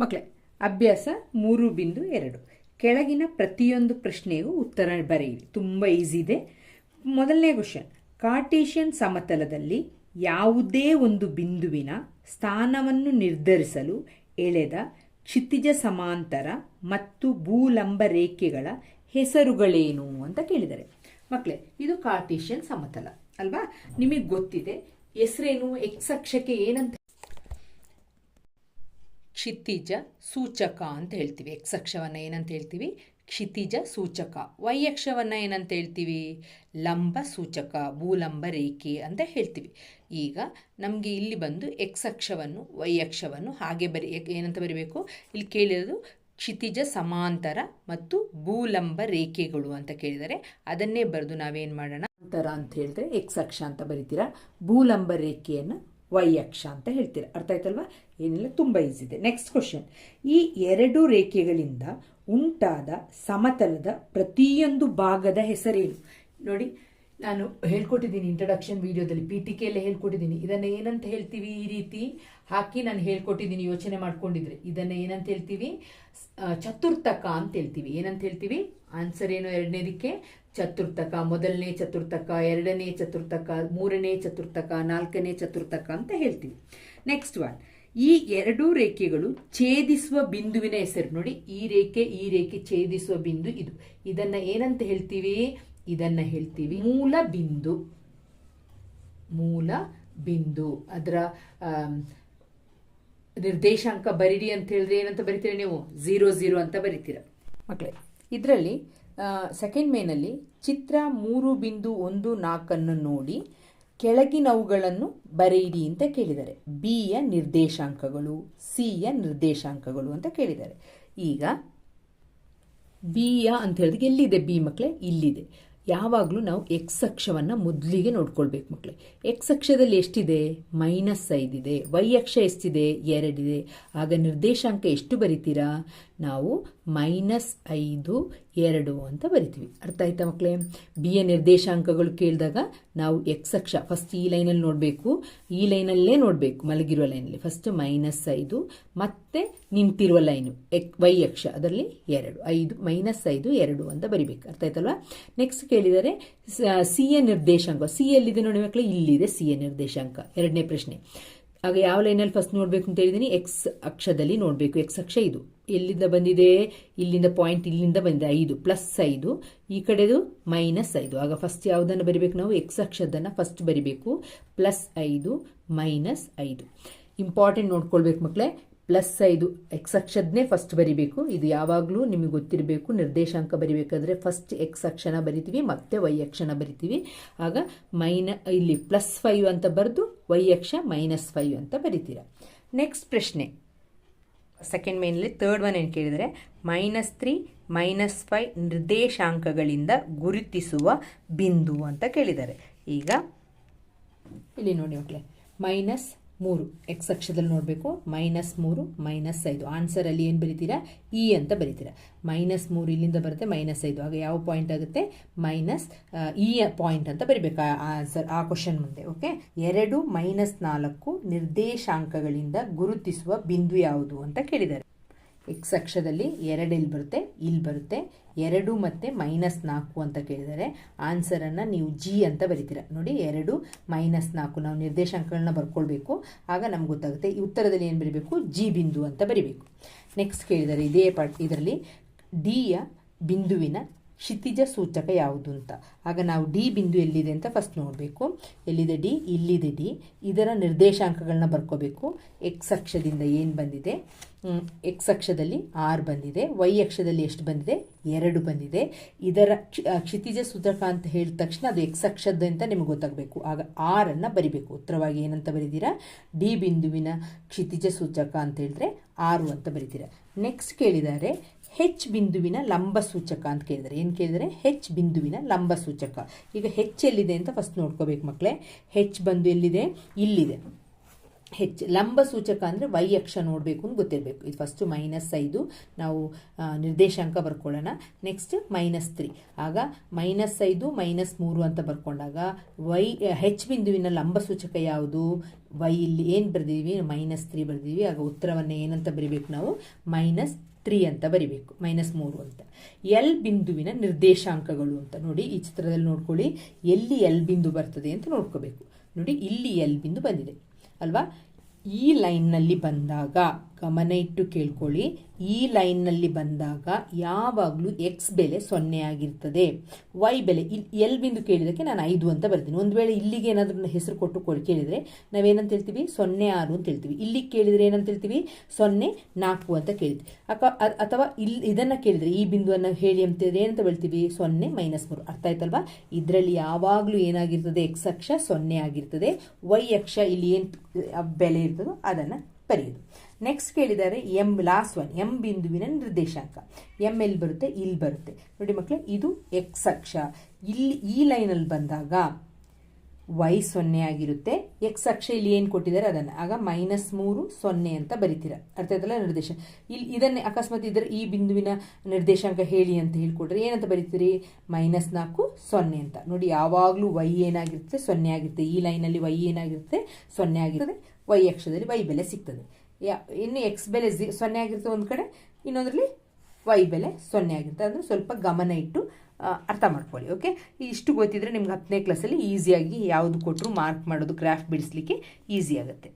ಮಕ್ಕಳೇ ಅಭ್ಯಾಸ ಮೂರು ಬಿಂದು ಎರಡು. ಕೆಳಗಿನ ಪ್ರತಿಯೊಂದು ಪ್ರಶ್ನೆಗೂ ಉತ್ತರ ಬರೆಯಿರಿ. ತುಂಬ ಈಸಿ ಇದೆ. ಮೊದಲನೇ ಕ್ವಶನ್ ಕಾರ್ಟೇಶಿಯನ್ ಸಮತಲದಲ್ಲಿ ಯಾವುದೇ ಒಂದು ಬಿಂದುವಿನ ಸ್ಥಾನವನ್ನು ನಿರ್ಧರಿಸಲು ಎಳೆದ ಕ್ಷಿತಿಜ ಸಮಾಂತರ ಮತ್ತು ಭೂಲಂಬ ರೇಖೆಗಳ ಹೆಸರುಗಳೇನು ಅಂತ ಕೇಳಿದ್ದಾರೆ ಮಕ್ಕಳೇ ಇದು ಕಾರ್ಟೇಶಿಯನ್ ಸಮತಲ, ಅಲ್ವಾ? ನಿಮಗೆ ಗೊತ್ತಿದೆ, ಹೆಸರೇನು, ಎಕ್ಸ್ ಅಕ್ಷಕ್ಕೆ ಏನಂತ ಕ್ಷಿತಿಜ ಸೂಚಕ ಅಂತ ಹೇಳ್ತೀವಿ. ಎಕ್ಸ್ ಅಕ್ಷವನ್ನು ಏನಂತ ಹೇಳ್ತೀವಿ? ಕ್ಷಿತಿಜ ಸೂಚಕ. ವೈ ಅಕ್ಷವನ್ನು ಏನಂತ ಹೇಳ್ತೀವಿ? ಲಂಬ ಸೂಚಕ, ಭೂಲಂಬ ರೇಖೆ ಅಂತ ಹೇಳ್ತೀವಿ. ಈಗ ನಮಗೆ ಇಲ್ಲಿ ಬಂದು ಎಕ್ಸ್ ಅಕ್ಷವನ್ನು ವೈ ಅಕ್ಷವನ್ನು ಹಾಗೆ ಬರಿ ಏನಂತ ಬರಿಬೇಕು? ಇಲ್ಲಿ ಕೇಳಿರೋದು ಕ್ಷಿತಿಜ ಸಮಾಂತರ ಮತ್ತು ಭೂಲಂಬ ರೇಖೆಗಳು ಅಂತ ಕೇಳಿದರೆ ಅದನ್ನೇ ಬರೆದು ನಾವೇನು ಮಾಡೋಣ? ಅಂತರ ಅಂತ ಹೇಳಿದ್ರೆ ಎಕ್ಸ್ ಅಕ್ಷ ಅಂತ ಬರಿತೀರ? ಭೂಲಂಬ ರೇಖೆಯನ್ನು ವೈ ಅಕ್ಷ ಅಂತ ಹೇಳ್ತೀರಾ. ಅರ್ಥ ಆಯ್ತಲ್ವಾ? ಏನಿಲ್ಲ, ತುಂಬ ಈಸಿ ಇದೆ. ನೆಕ್ಸ್ಟ್ ಕ್ವಶನ್ ಈ ಎರಡು ರೇಖೆಗಳಿಂದ ಉಂಟಾದ ಸಮತಲದ ಪ್ರತಿಯೊಂದು ಭಾಗದ ಹೆಸರೇನು? ನೋಡಿ, ನಾನು ಹೇಳ್ಕೊಟ್ಟಿದ್ದೀನಿ ಇಂಟ್ರಡಕ್ಷನ್ ವಿಡಿಯೋದಲ್ಲಿ ಪಿ ಟಿ ಕೆಯಲ್ಲೇ ಹೇಳ್ಕೊಟ್ಟಿದ್ದೀನಿ. ಇದನ್ನು ಏನಂತ ಹೇಳ್ತೀವಿ ಈ ರೀತಿ? ಹಾಕಿ ನಾನು ಹೇಳ್ಕೊಟ್ಟಿದ್ದೀನಿ, ಯೋಚನೆ ಮಾಡ್ಕೊಂಡಿದ್ರೆ. ಇದನ್ನು ಏನಂತ ಹೇಳ್ತೀವಿ? ಚತುರ್ಥಕ ಅಂತ ಹೇಳ್ತೀವಿ. ಏನಂತ ಹೇಳ್ತೀವಿ? ಆನ್ಸರ್ ಏನು ಎರಡನೇದಕ್ಕೆ? ಚತುರ್ಥಕ, ಮೊದಲನೇ ಚತುರ್ಥಕ, ಎರಡನೇ ಚತುರ್ಥಕ, ಮೂರನೇ ಚತುರ್ಥಕ, ನಾಲ್ಕನೇ ಚತುರ್ಥಕ ಅಂತ ಹೇಳ್ತೀವಿ. ನೆಕ್ಸ್ಟ್ ಒನ್ ಈ ಎರಡೂ ರೇಖೆಗಳು ಛೇದಿಸುವ ಬಿಂದುವಿನ ಹೆಸರು. ನೋಡಿ, ಈ ರೇಖೆ ಈ ರೇಖೆ ಛೇದಿಸುವ ಬಿಂದು ಇದು. ಇದನ್ನ ಏನಂತ ಹೇಳ್ತೀವಿ? ಇದನ್ನ ಹೇಳ್ತೀವಿ ಮೂಲ ಬಿಂದು. ಮೂಲ ಬಿಂದು. ಅದರ ನಿರ್ದೇಶಾಂಕ ಬರೀರಿ ಅಂತ ಹೇಳಿದ್ರೆ ಏನಂತ ಬರಿತೀರಿ ನೀವು? ಝೀರೋ ಝೀರೋ ಅಂತ ಬರಿತೀರ. ಮಕ್ಕಳೇ ಇದರಲ್ಲಿ ಸೆಕೆಂಡ್ ಮೇನಲ್ಲಿ ಚಿತ್ರ ಮೂರು ಬಿಂದು ಒಂದು ನಾಲ್ಕನ್ನು ನೋಡಿ ಕೆಳಗಿನವುಗಳನ್ನು ಬರೆಯಿರಿ ಅಂತ ಕೇಳಿದ್ದಾರೆ. ಬಿಯ ನಿರ್ದೇಶಾಂಕಗಳು ಸಿಯ ನಿರ್ದೇಶಾಂಕಗಳು ಅಂತ ಕೇಳಿದ್ದಾರೆ. ಈಗ ಬಿಯ ಅಂತ ಹೇಳಿದ್ರೆ ಎಲ್ಲಿದೆ ಬಿ ಮಕ್ಕಳೇ ಇಲ್ಲಿದೆ. ಯಾವಾಗಲೂ ನಾವು ಎಕ್ಸ್ ಅಕ್ಷವನ್ನು ಮೊದಲಿಗೆ ನೋಡ್ಕೊಳ್ಬೇಕು ಮಕ್ಕಳೇ ಎಕ್ಸ್ ಅಕ್ಷದಲ್ಲಿ ಎಷ್ಟಿದೆ? ಮೈನಸ್ ಐದಿದೆ. ವೈ ಅಕ್ಷ ಎಷ್ಟಿದೆ? ಎರಡಿದೆ. ಆಗ ನಿರ್ದೇಶಾಂಕ ಎಷ್ಟು ಬರಿತೀರಾ? ನಾವು ಮೈನಸ್ ಐದು, ಎರಡು ಅಂತ ಬರಿತೀವಿ. ಅರ್ಥ ಆಯ್ತಾ ಮಕ್ಕಳೇ ಎ ನಿರ್ದೇಶಾಂಕಗಳು ಕೇಳಿದಾಗ ನಾವು ಎಕ್ಸ್ ಅಕ್ಷ ಫಸ್ಟ್ ಈ ಲೈನಲ್ಲಿ ನೋಡಬೇಕು. ಈ ಲೈನಲ್ಲೇ ನೋಡಬೇಕು, ಮಲಗಿರುವ ಲೈನಲ್ಲಿ ಫಸ್ಟ್ ಮೈನಸ್ ಐದು, ಮತ್ತೆ ನಿಂತಿರುವ ಲೈನು ಎಕ್ ವೈ ಅಕ್ಷ, ಅದರಲ್ಲಿ ಎರಡು. ಐದು ಮೈನಸ್ ಐದು, ಎರಡು ಅಂತ ಬರಿಬೇಕು. ಅರ್ಥ ಆಯ್ತಲ್ವಾ? ನೆಕ್ಸ್ಟ್ ಕೇಳಿದರೆ, ಸಿ ಎ ನಿರ್ದೇಶಾಂಕ. ಸಿ ಎಲ್ಲಿದೆ ನೋಡಿ ಮಕ್ಕಳೇ ಇಲ್ಲಿದೆ ಸಿ ಎ ನಿರ್ದೇಶಾಂಕ. ಎರಡನೇ ಪ್ರಶ್ನೆ. ಆಗ ಯಾವ ಲೈನಲ್ಲಿ ಫಸ್ಟ್ ನೋಡಬೇಕು ಅಂತ ಹೇಳಿದ್ದೀನಿ? ಎಕ್ಸ್ ಅಕ್ಷದಲ್ಲಿ ನೋಡಬೇಕು. ಎಕ್ಸ್ ಅಕ್ಷ ಇದು. ಎಲ್ಲಿಂದ ಬಂದಿದೆ? ಇಲ್ಲಿಂದ ಪಾಯಿಂಟ್ ಇಲ್ಲಿಂದ ಬಂದಿದೆ. ಐದು ಪ್ಲಸ್ ಐದು. ಈ ಕಡೆದು ಮೈನಸ್ ಐದು. ಆಗ ಫಸ್ಟ್ ಯಾವುದನ್ನು ಬರಿಬೇಕು ನಾವು? ಎಕ್ಸ್ ಅಕ್ಷದನ್ನು ಫಸ್ಟ್ ಬರಿಬೇಕು. ಪ್ಲಸ್ ಐದು ಮೈನಸ್ ಐದು. ಇಂಪಾರ್ಟೆಂಟ್ ನೋಡ್ಕೊಳ್ಬೇಕು ಮಕ್ಕಳೇ ಪ್ಲಸ್ ಐದು ಎಕ್ಸ್ ಅಕ್ಷದನ್ನೇ ಫಸ್ಟ್ ಬರಿಬೇಕು. ಇದು ಯಾವಾಗಲೂ ನಿಮಗೆ ಗೊತ್ತಿರಬೇಕು. ನಿರ್ದೇಶಾಂಕ ಬರಿಬೇಕಾದ್ರೆ ಫಸ್ಟ್ ಎಕ್ಸ್ ಅಕ್ಷನ ಬರಿತೀವಿ, ಮತ್ತೆ ವೈ ಅಕ್ಷನ ಬರಿತೀವಿ. ಆಗ ಮೈನ ಇಲ್ಲಿ ಪ್ಲಸ್ ಫೈವ್ ಅಂತ ಬರೆದು ವೈ ಅಕ್ಷ ಮೈನಸ್ ಫೈವ್ ಅಂತ ಬರಿತೀರ. ನೆಕ್ಸ್ಟ್ ಪ್ರಶ್ನೆ. ಸೆಕೆಂಡ್ ಮೇನಲ್ಲಿ ತರ್ಡ್ ಒನ್ ಏನು ಕೇಳಿದರೆ ಮೈನಸ್ ತ್ರೀ ಮೈನಸ್ ಫೈ ನಿರ್ದೇಶಾಂಕಗಳಿಂದ ಗುರುತಿಸುವ ಬಿಂದು ಅಂತ ಕೇಳಿದ್ದಾರೆ. ಈಗ ಇಲ್ಲಿ ನೋಡಿ ಮಕ್ಕಳೇ ಮೈನಸ್ ಮೂರು. ಎಕ್ಸ್ ಅಕ್ಷದಲ್ಲಿ ನೋಡಬೇಕು. ಮೈನಸ್ ಮೂರು ಮೈನಸ್ ಐದು. ಆನ್ಸರಲ್ಲಿ ಏನು ಬರಿತೀರಾ? ಇ ಅಂತ ಬರಿತೀರಾ. ಮೈನಸ್ ಮೂರು ಇಲ್ಲಿಂದ ಬರುತ್ತೆ ಮೈನಸ್ ಐದು. ಆಗ ಯಾವ ಪಾಯಿಂಟ್ ಆಗುತ್ತೆ? ಮೈನಸ್ ಇ ಪಾಯಿಂಟ್ ಅಂತ ಬರಿಬೇಕು. ಆನ್ಸರ್ ಆ ಕ್ವಶನ್ ಮುಂದೆ ಓಕೆ ಎರಡು ಮೈನಸ್ ನಾಲ್ಕು ನಿರ್ದೇಶಾಂಕಗಳಿಂದ ಗುರುತಿಸುವ ಬಿಂದು ಯಾವುದು ಅಂತ ಕೇಳಿದ್ದಾರೆ. ಎಕ್ಸ್ ಅಕ್ಷದಲ್ಲಿ ಎರಡು ಇಲ್ಲಿ ಬರುತ್ತೆ ಇಲ್ಲಿ ಬರುತ್ತೆ, ಎರಡು ಮತ್ತು ಮೈನಸ್ ನಾಲ್ಕು ಅಂತ ಕೇಳಿದರೆ ಆನ್ಸರನ್ನು ನೀವು ಜಿ ಅಂತ ಬರಿತೀರ. ನೋಡಿ, ಎರಡು ಮೈನಸ್ ನಾಲ್ಕು, ನಾವು ನಿರ್ದೇಶಾಂಕಗಳನ್ನ ಬರ್ಕೊಳ್ಬೇಕು. ಆಗ ನಮ್ಗೆ ಗೊತ್ತಾಗುತ್ತೆ, ಈ ಉತ್ತರದಲ್ಲಿ ಏನು ಬರೀಬೇಕು? ಜಿ ಬಿಂದು ಅಂತ ಬರಿಬೇಕು. ನೆಕ್ಸ್ಟ್ ಕೇಳಿದರೆ ಇದೇ ಪಾರ್ಟ್ ಇದರಲ್ಲಿ ಡಿಯ ಬಿಂದುವಿನ ಕ್ಷಿತಿಜ ಸೂಚಕ ಯಾವುದು ಅಂತ. ಆಗ ನಾವು ಡಿ ಬಿಂದು ಎಲ್ಲಿದೆ ಅಂತ ಫಸ್ಟ್ ನೋಡಬೇಕು. ಎಲ್ಲಿದೆ ಡಿ? ಇಲ್ಲಿದೆ ಡಿ. ಇದರ ನಿರ್ದೇಶಾಂಕಗಳನ್ನ ಬರ್ಕೋಬೇಕು. ಎಕ್ಸ್ ಅಕ್ಷದಿಂದ ಏನು ಬಂದಿದೆ? ಎಕ್ಸ್ ಅಕ್ಷದಲ್ಲಿ ಆರು ಬಂದಿದೆ. ವೈ ಅಕ್ಷದಲ್ಲಿ ಎಷ್ಟು ಬಂದಿದೆ? ಎರಡು ಬಂದಿದೆ. ಇದರ ಕ್ಷ- ಕ್ಷಿತಿಜ ಸೂಚಕ ಅಂತ ಹೇಳಿದ ತಕ್ಷಣ ಅದು ಎಕ್ಸ್ ಅಕ್ಷದ ಅಂತ ನಿಮಗೆ ಗೊತ್ತಾಗಬೇಕು. ಆಗ ಆರನ್ನು ಬರಿಬೇಕು. ಉತ್ತರವಾಗಿ ಏನಂತ ಬರೀತೀರಾ ಡಿ ಬಿಂದುವಿನ ಕ್ಷಿತಿಜ ಸೂಚಕ ಅಂತ ಹೇಳಿದ್ರೆ ಆರು ಅಂತ ಬರೀತೀರಾ ನೆಕ್ಸ್ಟ್ ಕೇಳಿದ್ದಾರೆ ಹೆಚ್ ಬಿಂದುವಿನ ಲಂಬ ಸೂಚಕ ಅಂತ ಕೇಳಿದರೆ, ಏನು ಕೇಳಿದರೆ? ಹೆಚ್ ಬಿಂದುವಿನ ಲಂಬ ಸೂಚಕ. ಈಗ ಹೆಚ್ ಎಲ್ಲಿದೆ ಅಂತ ಫಸ್ಟ್ ನೋಡ್ಕೋಬೇಕು ಮಕ್ಕಳೇ ಹೆಚ್ ಬಂದು ಎಲ್ಲಿದೆ? ಇಲ್ಲಿದೆ. ಹೆಚ್ ಲಂಬ ಸೂಚಕ ಅಂದರೆ ವೈ ಅಕ್ಷ ನೋಡಬೇಕು ಅಂತ ಗೊತ್ತಿರಬೇಕು. ಇದು ಫಸ್ಟು ಮೈನಸ್ ಐದು. ನಾವು ನಿರ್ದೇಶಾಂಕ ಬರ್ಕೊಳ್ಳೋಣ. ನೆಕ್ಸ್ಟ್ ಮೈನಸ್ ತ್ರೀ ಆಗ ಮೈನಸ್ ಐದು ಮೈನಸ್ ಮೂರು ಅಂತ ಬರ್ಕೊಂಡಾಗ ವೈ ಹೆಚ್ ಬಿಂದುವಿನ ಲಂಬ ಸೂಚಕ ಯಾವುದು? ವೈ ಇಲ್ಲಿ ಏನು ಬರೆದಿದ್ದೀವಿ? Minus three ಬರೆದಿದ್ದೀವಿ. ಆಗ ಉತ್ತರವನ್ನು ಏನಂತ ಬರೀಬೇಕು ನಾವು? ಮೈನಸ್ ತ್ರೀ ಅಂತ ಬರಿಬೇಕು, ಮೈನಸ್ ಮೂರು ಅಂತ. ಎಲ್ ಬಿಂದುವಿನ ನಿರ್ದೇಶಾಂಕಗಳು ಅಂತ ನೋಡಿ ಈ ಚಿತ್ರದಲ್ಲಿ ನೋಡ್ಕೊಳ್ಳಿ. ಎಲ್ಲಿ ಎಲ್ ಬಿಂದು ಬರ್ತದೆ ಅಂತ ನೋಡ್ಕೋಬೇಕು. ನೋಡಿ ಇಲ್ಲಿ ಎಲ್ ಬಿಂದು ಬಂದಿದೆ. ಅಲ್ವಾ? ಈ ಲೈನ್ನಲ್ಲಿ ಬಂದಾಗ ಗಮನ ಇಟ್ಟು ಕೇಳ್ಕೊಳ್ಳಿ. ಈ ಲೈನ್ನಲ್ಲಿ ಬಂದಾಗ ಯಾವಾಗಲೂ ಎಕ್ಸ್ ಬೆಲೆ ಸೊನ್ನೆ ಆಗಿರ್ತದೆ. ವೈ ಬೆಲೆ ಇಲ್ಲಿ ಎಲ್ ಬಿಂದು ಕೇಳಿದಕ್ಕೆ ನಾನು ಐದು ಅಂತ ಬರ್ತೀನಿ. ಒಂದು ವೇಳೆ ಇಲ್ಲಿಗೆ ಏನಾದರೂ ಹೆಸರು ಕೊಟ್ಟು ಕೊಡಿ ಕೇಳಿದರೆ ನಾವೇನಂತ ಹೇಳ್ತೀವಿ? ಸೊನ್ನೆ ಆರು ಅಂತ ಹೇಳ್ತೀವಿ. ಇಲ್ಲಿಗೆ ಕೇಳಿದರೆ ಏನಂತ ಹೇಳ್ತೀವಿ? ಸೊನ್ನೆ ನಾಲ್ಕು ಅಂತ ಕೇಳ್ತೀವಿ. ಅಕ ಅಥವಾ ಇಲ್ಲಿ ಇದನ್ನು ಕೇಳಿದರೆ ಈ ಬಿಂದುವನ್ನು ಹೇಳಿ ಅಂತ ಹೇಳಿದ್ರೆ ಏನಂತ ಹೇಳ್ತೀವಿ ಸೊನ್ನೆ ಮೈನಸ್ ಮೂರು. ಅರ್ಥ ಆಯ್ತಲ್ವಾ? ಇದರಲ್ಲಿ ಯಾವಾಗಲೂ ಏನಾಗಿರ್ತದೆ? ಎಕ್ಸ್ ಅಕ್ಷ ಸೊನ್ನೆ ಆಗಿರ್ತದೆ. ವೈ ಅಕ್ಷ ಇಲ್ಲಿ ಏನು ಬೆಲೆ ಇರ್ತದೋ ಅದನ್ನು ಬರೆಯೋದು. ನೆಕ್ಸ್ಟ್ ಕೇಳಿದ್ದಾರೆ ಎಂ ಲಾಸ್ಟ್ ಒನ್ ಎಂ ಬಿಂದುವಿನ ನಿರ್ದೇಶಾಂಕ. ಎಂ ಎಲ್ಲಿ ಬರುತ್ತೆ? ಇಲ್ಲಿ ಬರುತ್ತೆ. ನೋಡಿ ಮಕ್ಕಳು ಇದು ಎಕ್ಸ್ ಅಕ್ಷ. ಇಲ್ಲಿ ಈ ಲೈನಲ್ಲಿ ಬಂದಾಗ ವೈ ಸೊನ್ನೆ ಆಗಿರುತ್ತೆ. ಎಕ್ಸ್ ಅಕ್ಷ ಇಲ್ಲಿ ಏನು ಕೊಟ್ಟಿದ್ದಾರೆ? ಅದನ್ನು. ಆಗ ಮೈನಸ್ ಮೂರು ಸೊನ್ನೆ ಅಂತ ಬರಿತೀರ. ಅರ್ಥ ಆಯ್ತಲ್ಲ ನಿರ್ದೇಶ? ಇಲ್ಲಿ ಇದನ್ನೇ ಅಕಸ್ಮಾತ್ ಇದರ ಈ ಬಿಂದುವಿನ ನಿರ್ದೇಶಾಂಕ ಹೇಳಿ ಅಂತ ಹೇಳ್ಕೊಟ್ರೆ ಏನಂತ ಬರಿತೀರಿ? ಮೈನಸ್ ನಾಲ್ಕು ಸೊನ್ನೆ ಅಂತ. ನೋಡಿ, ಯಾವಾಗಲೂ ವೈ ಏನಾಗಿರುತ್ತೆ? ಸೊನ್ನೆ ಆಗಿರುತ್ತೆ. ಈ ಲೈನಲ್ಲಿ ವೈ ಏನಾಗಿರುತ್ತೆ? ಸೊನ್ನೆ ಆಗಿರ್ತದೆ ವೈ ಅಕ್ಷದಲ್ಲಿ ವೈ ಬೆಲೆ ಸಿಗ್ತದೆ. ಯಾ, ಇನ್ನು ಎಕ್ಸ್ ಬೆಲೆ ಸೊನ್ನೆ ಆಗಿರುತ್ತೆ ಒಂದು ಕಡೆ, ಇನ್ನೊಂದರಲ್ಲಿ ವೈ ಬೆಲೆ ಸೊನ್ನೆ ಆಗಿರುತ್ತೆ ಅಂದರೆ ಸ್ವಲ್ಪ ಗಮನ ಇಟ್ಟು ಅರ್ಥ ಮಾಡ್ಕೊಳ್ಳಿ ಓಕೆ ಇಷ್ಟು ಗೊತ್ತಿದ್ರೆ ನಿಮ್ಗೆ ಹತ್ತನೇ ಕ್ಲಾಸಲ್ಲಿ ಈಸಿಯಾಗಿ ಯಾವುದು ಕೊಟ್ಟರು ಮಾರ್ಕ್ ಮಾಡೋದು ಕ್ರಾಫ್ಟ್ ಬಿಡಿಸ್ಲಿಕ್ಕೆ ಈಸಿ ಆಗುತ್ತೆ.